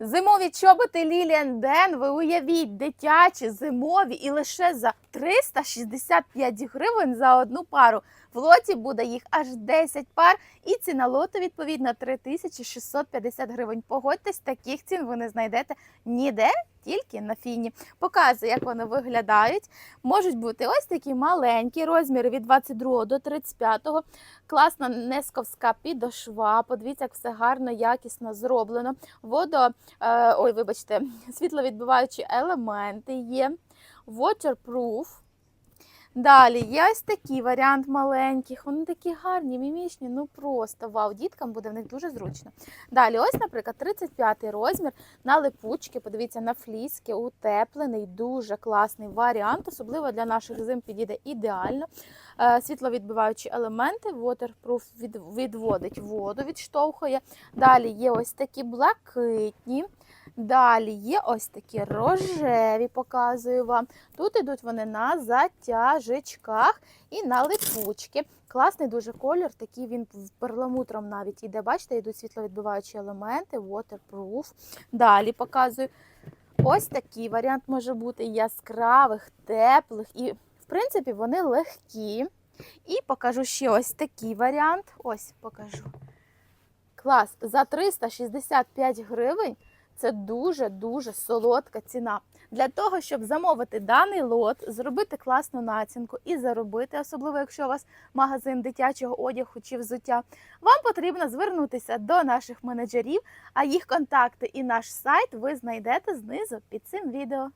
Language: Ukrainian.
Зимові чоботи Ліліан Ден, ви уявіть, дитячі, зимові і лише за 365 гривень за одну пару. В лоті буде їх аж 10 пар, і ціна лоту відповідно 3650 гривень. Погодьтесь, таких цін ви не знайдете ніде, тільки на фіні. Показую, як вони виглядають. Можуть бути ось такі маленькі розміри від 22 до 35. Класна несковська підошва. Подивіться, як все гарно, якісно зроблено. Водо, е, ой, вибачте, світловідбиваючі елементи є. Waterproof. Далі є ось такий варіант маленьких. Вони такі гарні, мімішні, ну просто вау, діткам буде в них дуже зручно. Далі, ось, наприклад, 35 розмір на липучки. Подивіться, на фліски, утеплений, дуже класний варіант. Особливо для наших зим підійде ідеально. Е, Світловідбиваючі елементи, waterproof відводить воду, відштовхує. Далі є ось такі блакитні. Далі є ось такі рожеві, показую вам. Тут ідуть вони на затяжечках і на липучки. Класний дуже колір, такий він перламутром навіть іде. Бачите, йдуть світловідбиваючі елементи, waterproof. Далі показую. Ось такий варіант може бути яскравих, теплих і, в принципі, вони легкі. І покажу ще ось такий варіант. Ось покажу. Клас. За 365 гривень це дуже-дуже солодка ціна. Для того, щоб замовити даний лот, зробити класну націнку і заробити, особливо якщо у вас магазин дитячого одягу чи взуття, вам потрібно звернутися до наших менеджерів, а їх контакти і наш сайт ви знайдете знизу під цим відео.